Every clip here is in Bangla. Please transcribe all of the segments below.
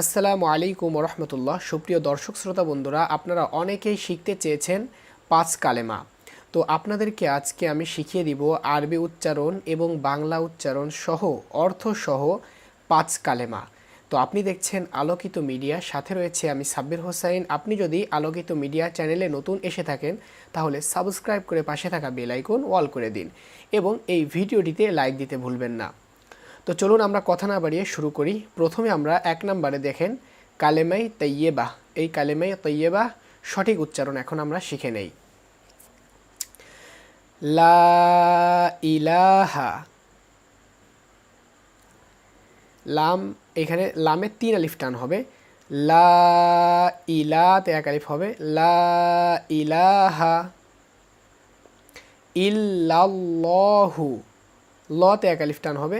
আসসালামু আলাইকুম রহমতুল্লাহ সুপ্রিয় দর্শক শ্রোতা বন্ধুরা, আপনারা অনেকেই শিখতে চেয়েছেন পাঁচ কালেমা। তো আপনাদেরকে আজকে আমি শিখিয়ে দিব আরবি উচ্চারণ এবং বাংলা উচ্চারণ সহ, অর্থ সহ পাঁচ কালেমা। তো আপনি দেখছেন আলোকিত মিডিয়া, সাথে রয়েছে আমি সাব্বির হোসাইন। আপনি যদি আলোকিত মিডিয়া চ্যানেলে নতুন এসে থাকেন, তাহলে সাবস্ক্রাইব করে পাশে থাকা বেল আইকন ওয়াল করে দিন এবং এই ভিডিওটিতে লাইক দিতে ভুলবেন না। তো চলুন আমরা কথা না বাড়িয়ে শুরু করি। প্রথমে আমরা এক নম্বরে দেখেন, কালেমাই তৈয়েবা এই কালেমাই তৈয়েবা সঠিক উচ্চারণ এখন আমরা শিখে নেই। লা ইলাহা লাম, এখানে লামে তিন আলিফ টান হবে। লা ইলাতে এক আলিফ হবে। লা ইলাহা ইল্লাল্লাহু, লতে এক আলিফ টান হবে।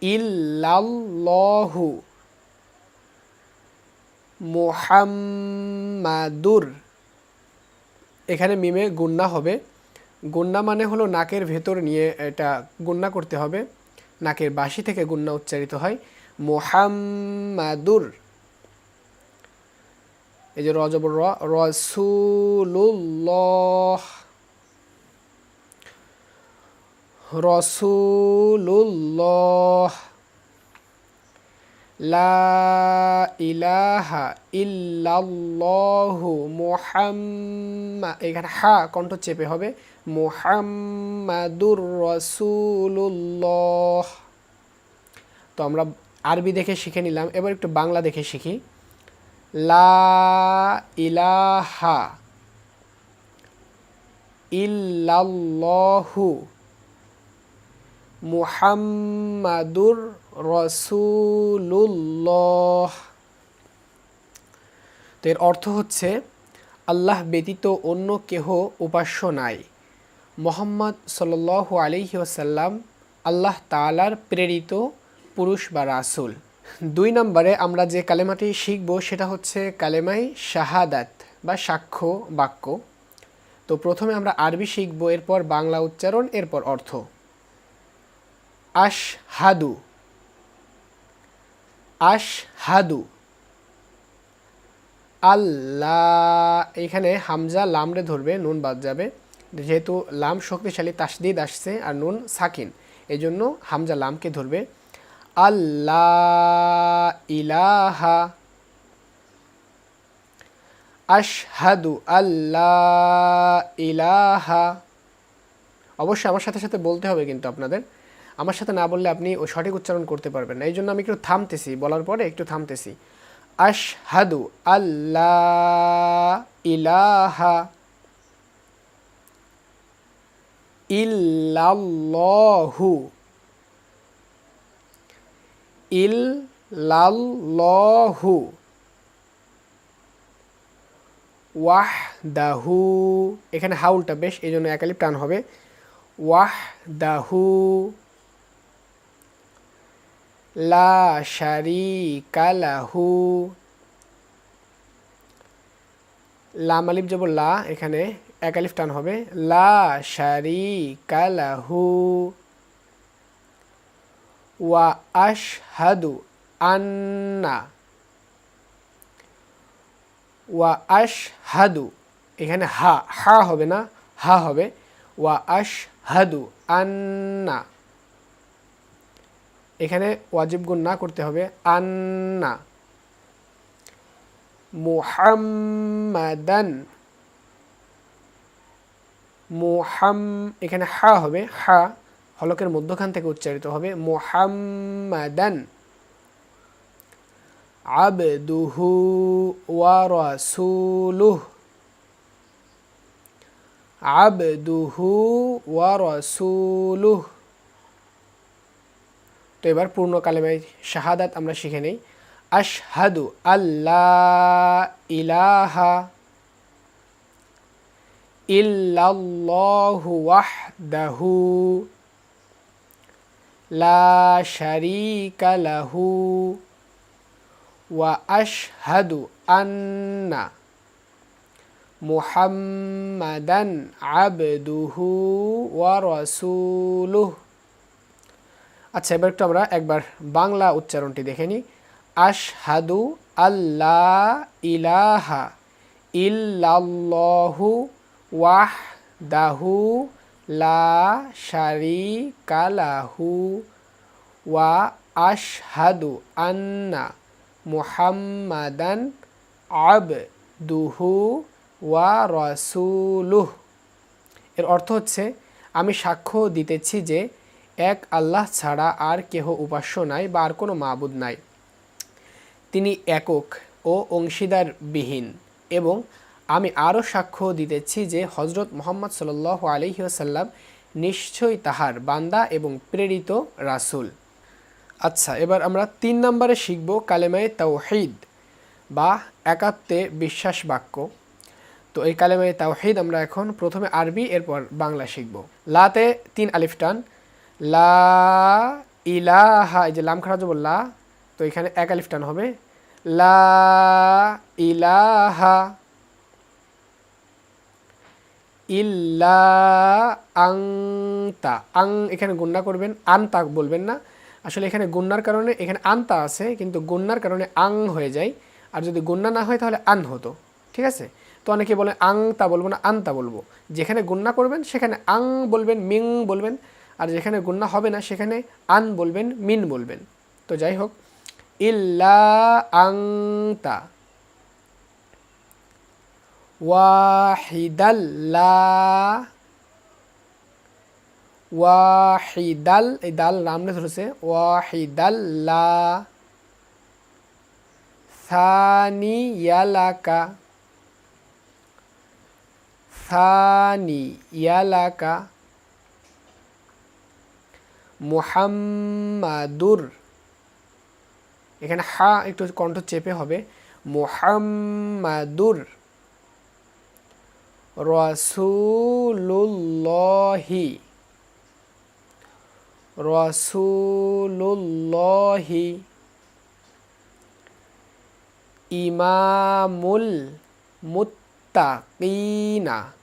ইল্লাল্লাহু মুহাম্মাদুর। এখানে মিমে গুন্না হবে। গুন্না মানে হলো নাকের ভেতর নিয়ে এটা গুন্না করতে হবে। নাকের বাসি থেকে গুন্না উচ্চারিত হয়। মোহাম্মাদুর। এই যে রজবর রসুল্লাহ রসুল্লাহ লা ইলাহা ইল্লাল্লাহু এখানে হা কণ্ঠ চেপে হবে। মুহাম্মাদুর রসুল্লাহ তো আমরা আরবি দেখে শিখে নিলাম। এবার একটু বাংলা দেখে শিখি। লা ইলাহা মুহাম্মাদুর রসুল্লাহ তো এর অর্থ হচ্ছে, আল্লাহ ব্যতীত অন্য কেহ উপাস্য নাই। মোহাম্মদ সাল আলিহি ওসাল্লাম আল্লাহ তালার প্রেরিত পুরুষ বা রাসুল। দুই নম্বরে আমরা যে কালেমাটি শিখব সেটা হচ্ছে কালেমাই শাহাদাত বা সাক্ষ্য বাক্য। তো প্রথমে আমরা আরবি শিখব, এরপর বাংলা উচ্চারণ, এরপর অর্থ। আশ হাদু আশ হাদু আল্লাহ এখানে হামজা লামরে ধরবে, নুন বাদ যাবে। যেহেতু লাম শক্তিশালী তাসদিদ আসছে আর নুন সাকিন এই জন্য হামজা লামকে ধরবে। আল্লাহ ইলাহা। আশহাদু আল্লাহ ইলাহা। অবশ্যই আমার সাথে সাথে বলতে হবে কিন্তু আপনাদের। আমার সাথে না বললে আপনি ও সঠিক উচ্চারণ করতে পারবেন না। এই জন্য আমি একটু থামতেছি, বলার পরে একটু থামতেছি। আশহাদু আল্লাহ ইলাহা ইল্লাল্লাহু ইল্লাল্লাহু ওয়াহদাহু। এখানে হাউলটা বেশ, এই জন্য একালি প্রাণ হবে। ওয়াহদাহু লা শারিকা লাহু। লাম আলিফ যাব লা, এখানে এক আলিফ টান হবে। লা শারিকা লাহু। ওয়া আশহাদু আন্না। ওয়া আশহাদু, এখানে হা হা হবে না, হা হবে। ওয়া আশহাদু আন্না। এখানে ওয়াজিব গুণ না করতে হবে। আন্না মুহাম্মাদান, মুহাম, এখানে হা হবে। হা হলকের মধ্যখান থেকে উচ্চারিত হবে। মুহাম্মাদান, আবদুহু ওয়া রাসূলুহ, আবদুহু ওয়া রাসূলুহ। তো এবার পূর্ণ কালেমায় শাহাদাত আমরা শিখে নেই। আশহাদু আল্লাহ ইলাহা ইল্লাল্লাহু ওয়াহদাহু লা শারীকা লাহু ওয়া আশহাদু আন্না মুহাম্মাদান আবদুহু ওয়া রাসূলুহু। আচ্ছা এবার একটু আমরা একবার বাংলা উচ্চারণটি দেখে নিই। আশহাদু আল্লাহ ইলাহা ইল্লাল্লাহু ওয়াহদাহু লা শারিকা লাহু ওয়া আশহাদু আন্না মুহাম্মাদান আবদুহু ওয়া রসুলুহ। এর অর্থ হচ্ছে, আমি সাক্ষ্য দিতেছি যে এক আল্লাহ ছাড়া আর কেহ উপাস্য নাই বা আর কোনো মাবুদ নাই। তিনি একক ও অংশীদারবিহীন এবং আমি আরও সাক্ষ্য দিতেছি যে হজরত মোহাম্মদ সাল আলহিহাসাল্লাম নিশ্চয়ই তাহার বান্দা এবং প্রেরিত রাসুল। আচ্ছা এবার আমরা তিন নম্বরে শিখব কালেমায়ে তাওহিদ বা একাত্মে বিশ্বাস বাক্য। তো এই কালেমায়ে তাওহিদ আমরা এখন প্রথমে আরবি, এরপর বাংলা শিখব। লাতে তিন আলিফ টান লা ইলাহা, এই যে লাম খারাজ লা, তো এখানে এক আলিফ টান হবে। লা ইলাহা ইল্লা আংতা আং এখানে গুন্না করবেন আনতা বলবেন না। আসলে এখানে গুন্নার কারণে, এখানে আনতা আছে, কিন্তু গুন্নার কারণে আং হয়ে যায়। আর যদি গুন্না না হয়, তাহলে আন হতো। ঠিক আছে? তো অনেকে বলেন আং তা বলব না, আনতা বলব। যেখানে গুন্না করবেন, সেখানে আং বলবেন, মিং বলবেন। আর যেখানে গুন্না হবে না, সেখানে আন বলবেন, মিন বলবেন। তো যাই হোক, ইল্লা আংতা ওয়াহিদাল্লা ওয়াহিদাল, এই দাল নামনে ধরেছে ওয়াহিদাল্লা সানিয়ালাকা সানিয়ালাকা মুহাম্মাদুর। এখানে হা একটু কণ্ঠ চেপে হবে। মুহাম্মাদুর। রসুল্লাহি রসুল্লাহি ইমামুল মুত্তাকিনা।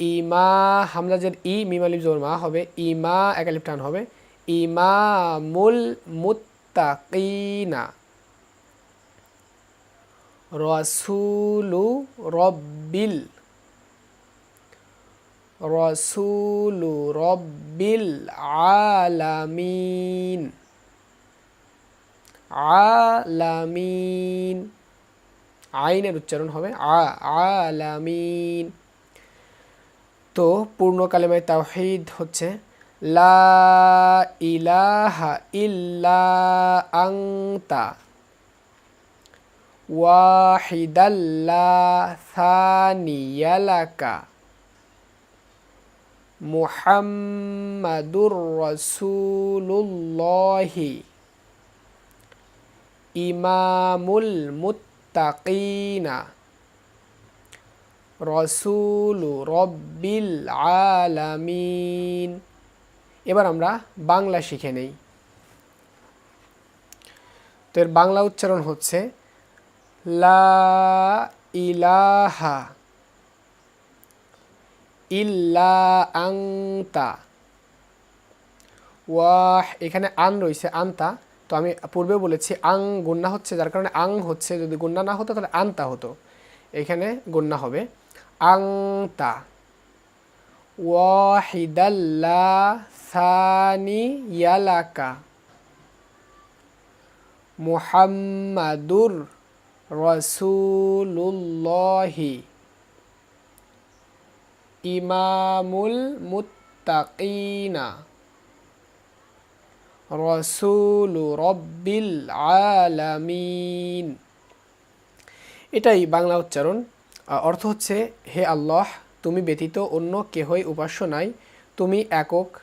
ইমা হামলাজের ই মিমালিপ জোর মা হবে। ইমা একালিপ টান হবে। ইমামুল মুত্তাকিনা। রসুলু রব্বিল। রসুলু রব্বিল আলামিন। আলামিন। আইনের উচ্চারণ হবে। আ, আলামিন। তো পূর্ণ কালেমায় তাওহিদ হচ্ছে, লা ইলাহা ইল্লা আংতা ওয়াহিদাল্লা সানিয়ালাকা মুহাম্মাদুর রসুল্লাহি ইমামুল মুত্তাকিনা রসুল রব্বিল আলামিন। এবার আমরা বাংলা শিখে নেই। তো এর বাংলা উচ্চারণ হচ্ছে, লা ইলাহা আংতা ওয়াহ, এখানে আন রয়েছে, আন্তা। তো আমি পূর্বে বলেছি আং, গুন্না হচ্ছে, যার কারণে আং হচ্ছে। যদি গুন্না না হতো, তাহলে আন্তা হতো। এখানে গুন্না হবে। আংতা ওয়াহিদাল্লা সানি ইয়ালাকা। মুহাম্মাদুর রসুল্লাহি ইমামুল মুত্তাকিনা। রসুল রব্বিল আলামিন। এটাই বাংলা উচ্চারণ। অর্থ হচ্ছে, হে আল্লাহ, তুমি ব্যতীত অন্য কেহই উপাস্য নাই। তুমি একক,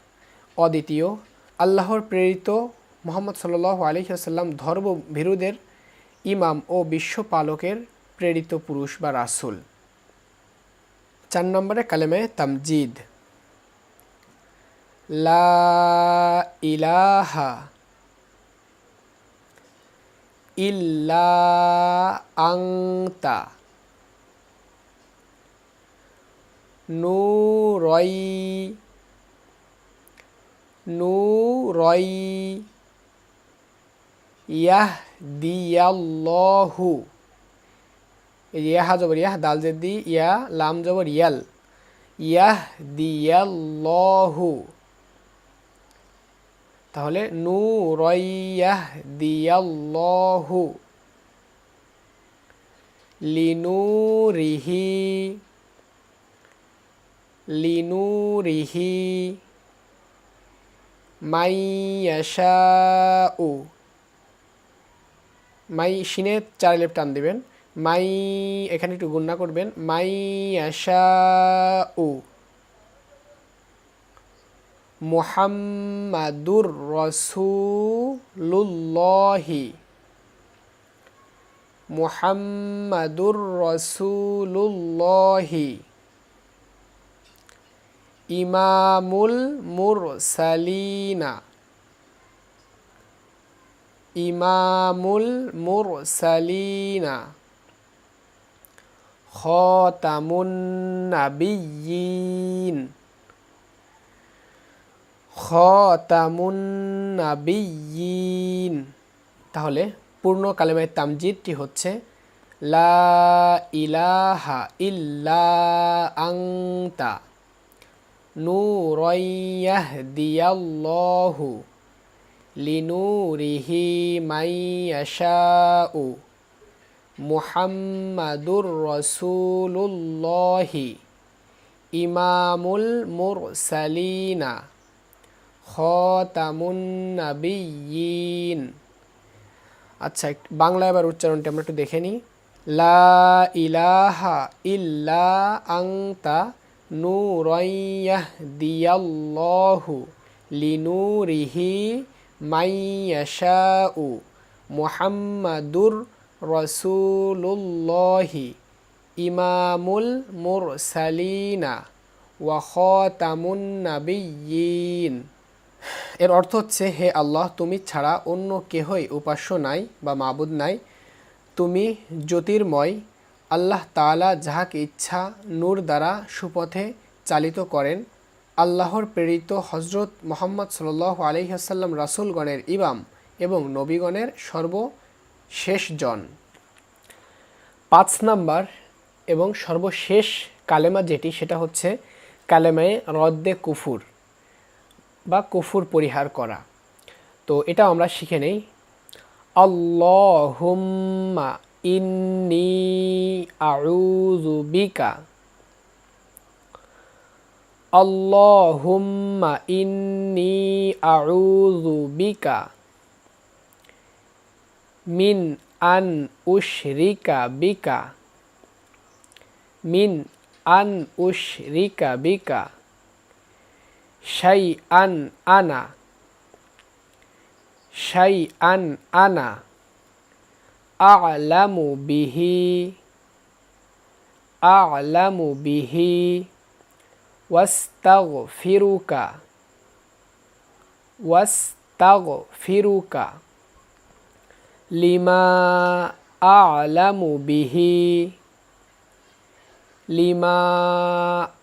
অদ্বিতীয়। আল্লাহর প্রেরিত মোহাম্মদ সাল্লাহ আলহিহাসাল্লাম ধর্মভীরুদের ইমাম ও বিশ্বপালকের প্রেরিত পুরুষ বা রাসুল। চার নম্বরে কালেমে তামজিদ। লা ইলাহা ইল্লা আংতা নুরই নুরই ইয়াহ দিয়াল্লাহু এই ইয়াহা জবর ইয়াহ দাল জেদি ইয়া, লাম জবর ইয়াল। ইয়াহ দিয়াল্লাহু তাহলে নু রয়াহ দিয়াল্লাহু লিনুরিহি। লিনুরিহি মাইয়াশাউ মাই শিনে চার লেপ টান দিবেন। মাই, এখানে একটু গুণনা করবেন। মাই মাইয়াশাউ মুহাম্মাদুর রসুলুল্লাহি। মুহাম্মাদুর রসুলুল্লাহি। ইমামুল মুরসালিনা। ইমামুল মুরসালিনা। খতামুন নাবিয়িন খতামুন নাবিয়িন তাহলে পূর্ণ কালেমায় তামজিদটি হচ্ছে, লা ইলাহা ইল্লা আংতা নূরাইয়াহদিয়াল্লাহু লিনুরিহি মাইয়াশাউ মুহাম্মাদুর রসুলুল্লাহি ইমামুল মুরসালিনা খতামুন নাবিয়িন আচ্ছা বাংলা এবার উচ্চারণটি আমরা একটু দেখে নিই। লা ইলাহা ইল্লা আংতা নূরাইয়াহদিয়াল্লাহু লিনুরিহি মাইয়াশাউ মুহাম্মাদুর রসুলুল্লাহি ইমামুল মুরসালিনা ওয়া খাতামুন নাবিয়্যিন। এর অর্থ হচ্ছে, হে আল্লাহ, তুমি ছাড়া অন্য কেহই উপাস্য নাই বা মাবুদ নাই। তুমি জ্যোতির্ময় আল্লাহ তাআলা যাহাকে ইচ্ছা নূর দ্বারা সুপথে চালিত করেন, আল্লাহর প্রেরিত হজরত মোহাম্মদ সাল আলহিহাসাল্লাম রাসুলগণের ইমাম এবং নবীগণের সর্বশেষ জন পাঁচ নাম্বার এবং সর্বশেষ কালেমা যেটি, সেটা হচ্ছে কালেমায়ে রদ্দে কুফুর বা কুফুর পরিহার করা। তো এটা আমরা শিখে নেই। আল্লাহুম্মা ইন্নি আউযু বিকা। আল্লাহুম্মা ইন্নি আউযু বিকা মিন আন উশরিকা বিকা। মিন আন উশরিকা বিকা। শাই আন। আনা শাই আন আনা। আলামু বিহি আলামু বিহি ওয়াস্তাগফিরুকা ওয়াস্তাগফিরুকা লিমা আলামু বিহি লিমা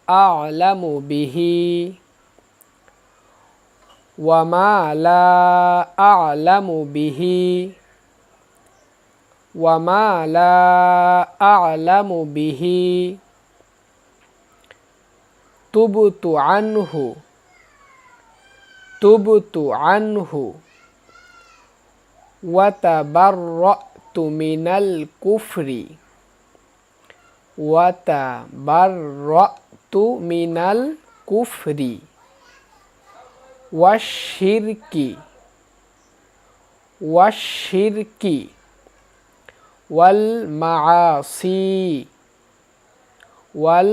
আলামু বিহি ওয়ামা লা আলামু বিহি ওয়ামা লা আলামু বিহি তুবতু আনহু তুবতু আনহু ওয়াতাবাররাতু মিনাল কুফরি ওয়াতাবাররাতু মিনাল কুফরি ওয়াশিরকি ওয়াশিরকি ওয়াল মাআসি ওয়াল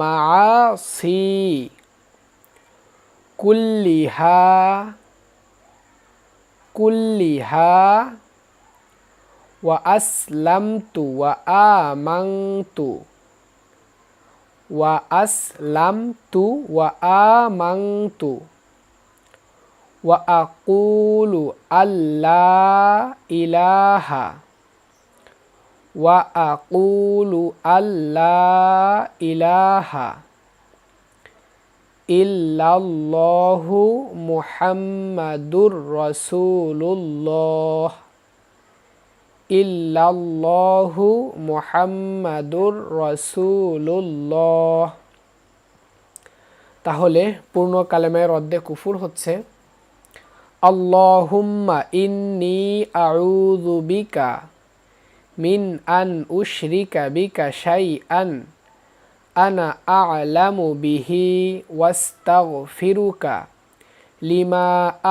মাআসি কুল্লিহা কুল্লিহা ওয়া আসলামতু ওয়া আমানতু ওয়া আসলামতু ওয়া আমানতু ওয়া আকুলু আল্লাহ ইলাহা ওয়া আকুলু আল্লাহ ইলাহা ইল্লাল্লাহু মুহাম্মাদুর রাসূলুল্লাহ। ইল্লাল্লাহু মুহাম্মাদুর রাসূলুল্লাহ। তাহলে পূর্ণ কালেমায় রদ্দে কুফুর হচ্ছে, আল্লাহুম্মা ইন্নি আউযু বিকা মিন আন উশরিকা বিকা শাইআন আনা আ'লামু বিহি ওয়াস্তাগফিরুকা লিমা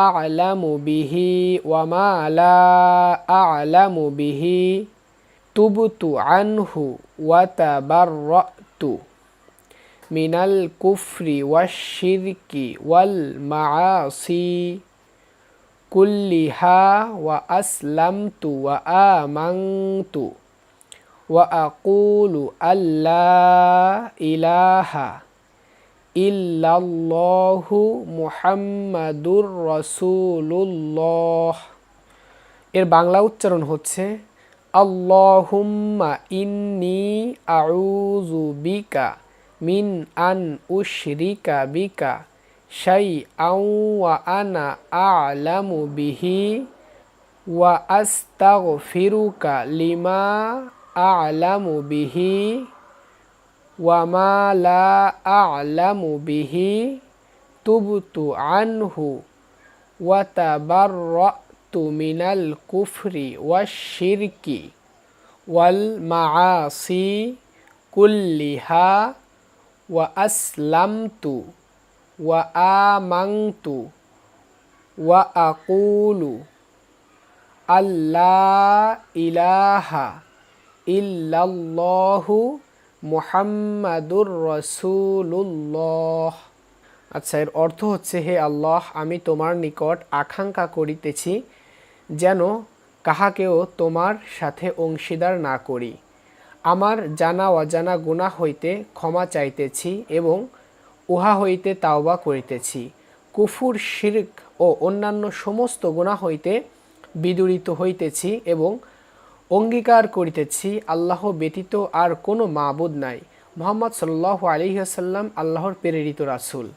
আ'লামু বিহি ওয়া মা লা আ'লামু বিহি তুবতু আনহু ওয়া তাবাররাতু মিনাল কুফরি ওয়াশ-শিরকি ওয়াল মাআসি কুল্লিহা ওয়া আসলামতু ওয়া আমানতু ওয়া আকুলু ইলাহা ইল্লাল্লাহু মুহাম্মাদুর রাসূলুল্লাহ। এর বাংলা উচ্চারণ হচ্ছে, আল্লাহুম্মা ইন্নি আউযু বিকা মিন আন উশরিকা বিকা শাইআন ওয়া আনা আ'লামু বিহি ওয়া আস্তাগফিরুকা লিমা আ'লামু বিহি ওয়া মা লা আ'লামু বিহি তুবতু আনহু ওয়া তাবাররাতু মিনাল কুফরি ওয়া আমানতু ওয়া আকুলু আল্লাহ ইলাহা ইল্লাল্লাহু মুহাম্মাদুর রসুল্লাহ আচ্ছা এর অর্থ হচ্ছে, হে আল্লাহ, আমি তোমার নিকট আকাঙ্ক্ষা করিতেছি যেন কাহাকেও তোমার সাথে অংশীদার না করি। আমার জানা অজানা গুণা হইতে ক্ষমা চাইতেছি এবং উহা হইতে তাওবা করিতেছি। কুফুর, শির্ক ও অন্যান্য সমস্ত গুণা হইতে বিদুরিত হইতেছি এবং অঙ্গীকার করিতেছি আল্লাহ ব্যতীত আর কোনো মাবুদ নাই। মোহাম্মদ সাল্লাহ আলিহাসাল্লাম আল্লাহর প্রেরিত রাসুল।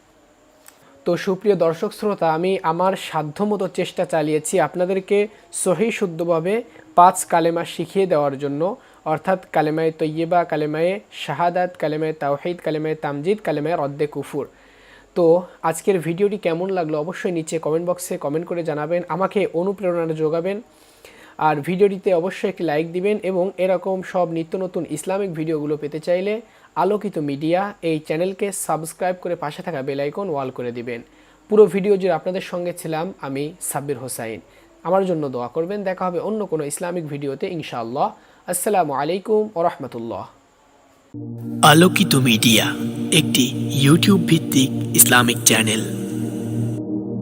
তো সুপ্রিয় দর্শক শ্রোতা, আমি আমার সাধ্যমতো চেষ্টা চালিয়েছি আপনাদেরকে সহি শুদ্ধভাবে পাঁচ কালেমা শিখিয়ে দেওয়ার জন্য। অর্থাৎ কালেমায় তৈয়বা, কালেমায়ে শাহাদাত, কালেমায় তাওহিদ, কালেমায় তামজিদ, কালেমায় রদ্দে কুফুর। তো আজকের ভিডিওটি কেমন লাগল অবশ্যই নিচে কমেন্ট বক্সে কমেন্ট করে জানাবেন, আমাকে অনুপ্রেরণা যোগাবেন। আর ভিডিওটিতে অবশ্যই একটি লাইক দিবেন এবং এরকম সব নিত্য নতুন ইসলামিক ভিডিওগুলো পেতে চাইলে আলোকিত মিডিয়া এই চ্যানেলকে সাবস্ক্রাইব করে পাশে থাকা বেলাইকন ওয়াল করে দিবেন। পুরো ভিডিও জুড়ে আপনাদের সঙ্গে ছিলাম আমি সাব্বির হোসাইন। আমার জন্য দোয়া করবেন। দেখা হবে অন্য কোনো ইসলামিক ভিডিওতে, ইনশাআল্লাহ। আসসালামু আলাইকুম ও রহমতুল্লাহ। আলোকিত মিডিয়া, একটি ইউটিউব ভিত্তিক ইসলামিক চ্যানেল।